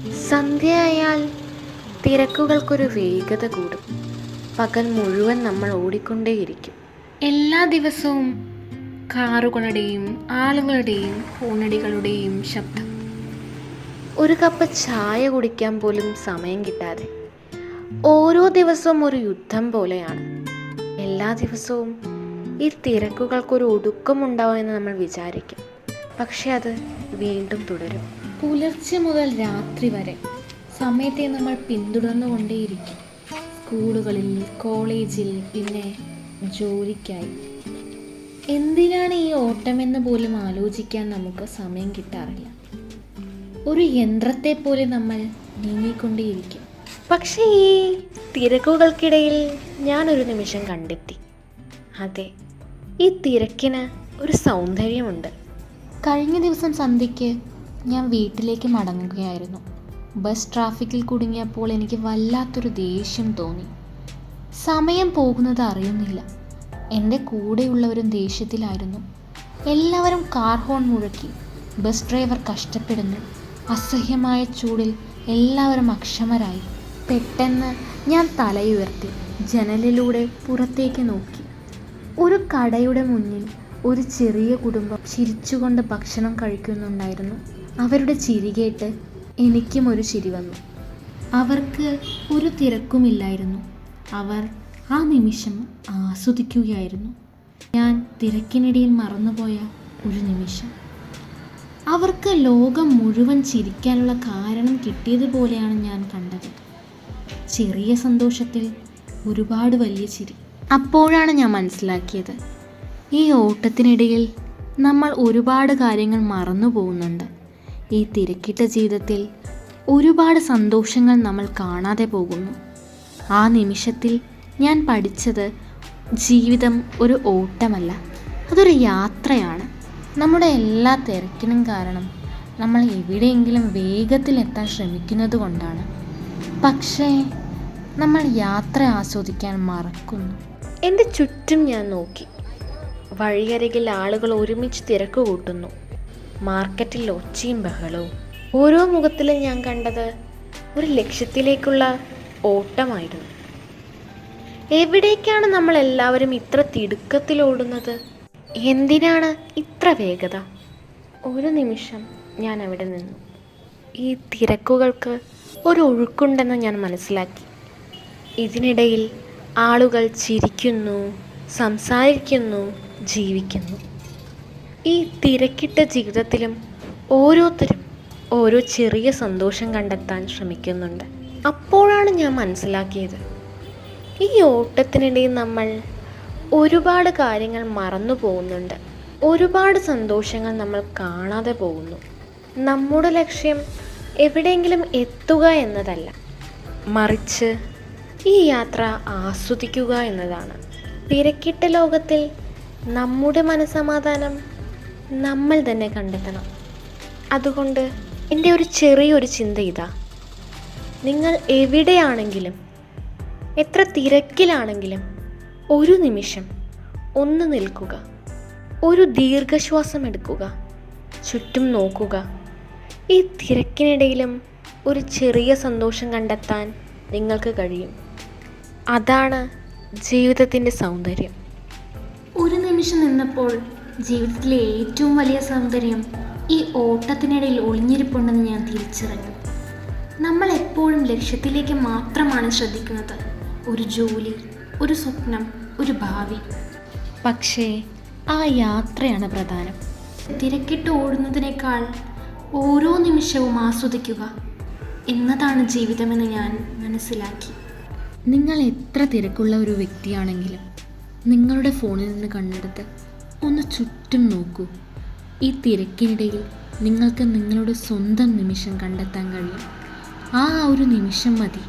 സന്ധ്യയായാൽ തിരക്കുകൾക്കൊരു വേഗത കൂടും. പകൽ മുഴുവൻ നമ്മൾ ഓടിക്കൊണ്ടേയിരിക്കും. എല്ലാ ദിവസവും കാറുകളുടെയും ആളുകളുടെയും ഫോണടികളുടെയും ശബ്ദം. ഒരു കപ്പ് ചായ കുടിക്കാൻ പോലും സമയം കിട്ടാതെ. ഓരോ ദിവസവും ഒരു യുദ്ധം പോലെയാണ്. എല്ലാ ദിവസവും ഈ തിരക്കുകൾക്കൊരു ഒടുക്കമുണ്ടാവുമെന്ന് നമ്മൾ വിചാരിക്കും. പക്ഷെ അത് വീണ്ടും തുടരും. പുലർച്ചെ മുതൽ രാത്രി വരെ സമയത്തെ നമ്മൾ പിന്തുടർന്നുകൊണ്ടേയിരിക്കും. സ്കൂളുകളിൽ കോളേജിൽ പിന്നെ ജോലിക്കായി. എന്തിനാണ് ഈ ഓട്ടമെന്ന് പോലും ആലോചിക്കാൻ നമുക്ക് സമയം കിട്ടാറില്ല. ഒരു യന്ത്രത്തെ പോലെ നമ്മൾ നീങ്ങിക്കൊണ്ടേയിരിക്കും. പക്ഷേ ഈ തിരക്കുകൾക്കിടയിൽ ഞാനൊരു നിമിഷം കണ്ടെത്തി. അതെ ഈ തിരക്കിന് ഒരു സൗന്ദര്യമുണ്ട്. കഴിഞ്ഞ ദിവസം സന്ധ്യയ്ക്ക് ഞാൻ വീട്ടിലേക്ക് മടങ്ങുകയായിരുന്നു. ബസ് ട്രാഫിക്കിൽ കുടുങ്ങിയപ്പോൾ എനിക്ക് വല്ലാത്തൊരു ദേഷ്യം തോന്നി. സമയം പോകുന്നത് അറിയുന്നില്ല. എന്റെ കൂടെയുള്ളവരും ദേഷ്യത്തിലായിരുന്നു. എല്ലാവരും കാർ ഹോൺ മുഴക്കി. ബസ് ഡ്രൈവർ കഷ്ടപ്പെടുന്നു. അസഹ്യമായ ചൂടിൽ എല്ലാവരും അക്ഷമരായി. പെട്ടെന്ന് ഞാൻ തലയുയർത്തി. ജനലിലൂടെ പുറത്തേക്ക് നോക്കി. ഒരു കടയുടെ മുന്നിൽ ഒരു ചെറിയ കുടുംബം ചിരിച്ചുകൊണ്ട് ഭക്ഷണം കഴിക്കുന്നുണ്ടായിരുന്നു. അവരുടെ ചിരി കേട്ട് എനിക്കും ഒരു ചിരി വന്നു. അവർക്ക് ഒരു തിരക്കുമില്ലായിരുന്നു. അവർ ആ നിമിഷം ആസ്വദിക്കുകയായിരുന്നു. ഞാൻ തിരക്കിനിടയിൽ മറന്നുപോയ ഒരു നിമിഷം. അവർക്ക് ലോകം മുഴുവൻ ചിരിക്കാനുള്ള കാരണം കിട്ടിയതുപോലെയാണ് ഞാൻ കണ്ടത്. ചെറിയ സന്തോഷത്തിൽ ഒരുപാട് വലിയ ചിരി. അപ്പോഴാണ് ഞാൻ മനസ്സിലാക്കിയത്. ഈ ഓട്ടത്തിനിടയിൽ നമ്മൾ ഒരുപാട് കാര്യങ്ങൾ മറന്നു പോകുന്നുണ്ട് ഈ തിരക്കിട്ട ജീവിതത്തിൽ ഒരുപാട് സന്തോഷങ്ങൾ നമ്മൾ കാണാതെ പോകുന്നു. ആ നിമിഷത്തിൽ ഞാൻ പഠിച്ചത് ജീവിതം ഒരു ഓട്ടമല്ല അതൊരു യാത്രയാണ്. നമ്മുടെ എല്ലാ തിരക്കിനും കാരണം നമ്മൾ എവിടെയെങ്കിലും വേഗത്തിൽ എത്താൻ ശ്രമിക്കുന്നത് കൊണ്ടാണ്. പക്ഷേ നമ്മൾ യാത്ര ആസ്വദിക്കാൻ മറക്കുന്നു. എന്റെ ചുറ്റും ഞാൻ നോക്കി. വഴിയരികിൽ ആളുകൾ ഒരുമിച്ച് തിരക്ക് കൂട്ടുന്നു. മാർക്കറ്റിൽ ഒച്ചയും ബഹളവും. ഓരോ മുഖത്തിലും ഞാൻ കണ്ടത് ഒരു ലക്ഷ്യത്തിലേക്കുള്ള ഓട്ടമായിരുന്നു. എവിടേക്കാണ് നമ്മൾ എല്ലാവരും ഇത്ര തിടുക്കത്തിൽ ഓടുന്നത്? എന്തിനാണ് ഇത്ര വേഗത? ഒരു നിമിഷം ഞാൻ അവിടെ നിന്നു. ഈ തിരക്കുകൾക്ക് ഒരു ഒഴുക്കുണ്ടെന്ന് ഞാൻ മനസ്സിലാക്കി. ഇതിനിടയിൽ ആളുകൾ ചിരിക്കുന്നു സംസാരിക്കുന്നു ജീവിക്കുന്നു. ഈ തിരക്കിട്ട ജീവിതത്തിലും ഓരോരുത്തരും ഓരോ ചെറിയ സന്തോഷം കണ്ടെത്താൻ ശ്രമിക്കുന്നുണ്ട്. അപ്പോഴാണ് ഞാൻ മനസ്സിലാക്കിയത്. ഈ ഓട്ടത്തിനിടയിൽ നമ്മൾ ഒരുപാട് കാര്യങ്ങൾ മറന്നു പോകുന്നുണ്ട്. ഒരുപാട് സന്തോഷങ്ങൾ നമ്മൾ കാണാതെ പോകുന്നു. നമ്മുടെ ലക്ഷ്യം എവിടെയെങ്കിലും എത്തുക എന്നതല്ല. മറിച്ച് ഈ യാത്ര ആസ്വദിക്കുക എന്നതാണ്. തിരക്കിട്ട ലോകത്തിൽ നമ്മുടെ മനസമാധാനം നമ്മൾ തന്നെ കണ്ടെത്തണം. അതുകൊണ്ട് എന്റെ ഒരു ചെറിയൊരു ചിന്ത ഇതാ. നിങ്ങൾ എവിടെയാണെങ്കിലും എത്ര തിരക്കിലാണെങ്കിലും ഒരു നിമിഷം ഒന്ന് നിൽക്കുക. ഒരു ദീർഘശ്വാസം എടുക്കുക. ചുറ്റും നോക്കുക. ഈ തിരക്കിനിടയിലും ഒരു ചെറിയ സന്തോഷം കണ്ടെത്താൻ നിങ്ങൾക്ക് കഴിയും. അതാണ് ജീവിതത്തിന്റെ സൗന്ദര്യം. ഒരു നിമിഷം നിന്നപ്പോൾ ജീവിതത്തിലെ ഏറ്റവും വലിയ സൗന്ദര്യം ഈ ഓട്ടത്തിനിടയിൽ ഒളിഞ്ഞിരിപ്പുണ്ടെന്ന് ഞാൻ തിരിച്ചറിഞ്ഞു. നമ്മൾ എപ്പോഴും ലക്ഷ്യത്തിലേക്ക് മാത്രമാണ് ശ്രദ്ധിക്കുന്നത്. ഒരു ജോലി ഒരു സ്വപ്നം ഒരു ഭാവി. പക്ഷേ ആ യാത്രയാണ് പ്രധാനം. തിരക്കിട്ട് ഓടുന്നതിനേക്കാൾ ഓരോ നിമിഷവും ആസ്വദിക്കുക എന്നതാണ് ജീവിതമെന്ന് ഞാൻ മനസ്സിലാക്കി. നിങ്ങൾ എത്ര തിരക്കുള്ള ഒരു വ്യക്തിയാണെങ്കിലും നിങ്ങളുടെ ഫോണിൽ നിന്ന് കണ്ണെടുത്ത് ഒന്ന് ചുറ്റും നോക്കൂ. ഈ തിരക്കിനിടയിൽ നിങ്ങൾക്ക് നിങ്ങളുടെ സ്വന്തം നിമിഷം കണ്ടെത്താൻ കഴിയും. ആ ഒരു നിമിഷം മതി.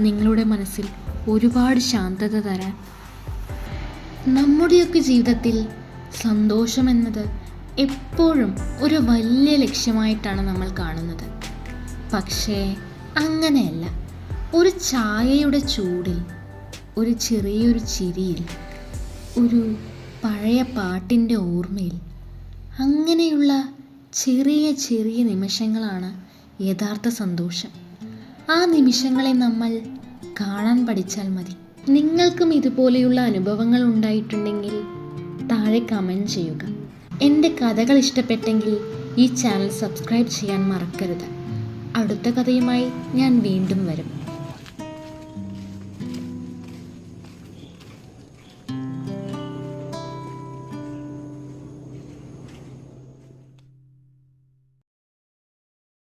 നിങ്ങളുടെ മനസ്സിൽ ഒരുപാട് ശാന്തത തരാൻ. നമ്മുടെയൊക്കെ ജീവിതത്തിൽ സന്തോഷമെന്നത് എപ്പോഴും ഒരു വലിയ ലക്ഷ്യമായിട്ടാണ് നമ്മൾ കാണുന്നത്. പക്ഷേ അങ്ങനെയല്ല. ഒരു ചായയുടെ ചൂടിൽ ഒരു ചെറിയൊരു ചിരിയിൽ ഒരു പഴയ പാട്ടിന്റെ ഓർമ്മയിൽ അങ്ങനെയുള്ള ചെറിയ ചെറിയ നിമിഷങ്ങളാണ് യഥാർത്ഥ സന്തോഷം. ആ നിമിഷങ്ങളെ നമ്മൾ കാണാൻ പഠിച്ചാൽ മതി. നിങ്ങൾക്കും ഇതുപോലെയുള്ള അനുഭവങ്ങൾ ഉണ്ടായിട്ടുണ്ടെങ്കിൽ താഴെ കമന്റ് ചെയ്യുക. എന്റെ കഥകൾ ഇഷ്ടപ്പെട്ടെങ്കിൽ ഈ ചാനൽ സബ്സ്ക്രൈബ് ചെയ്യാൻ മറക്കരുത്. അടുത്ത കഥയുമായി ഞാൻ വീണ്ടും വരും.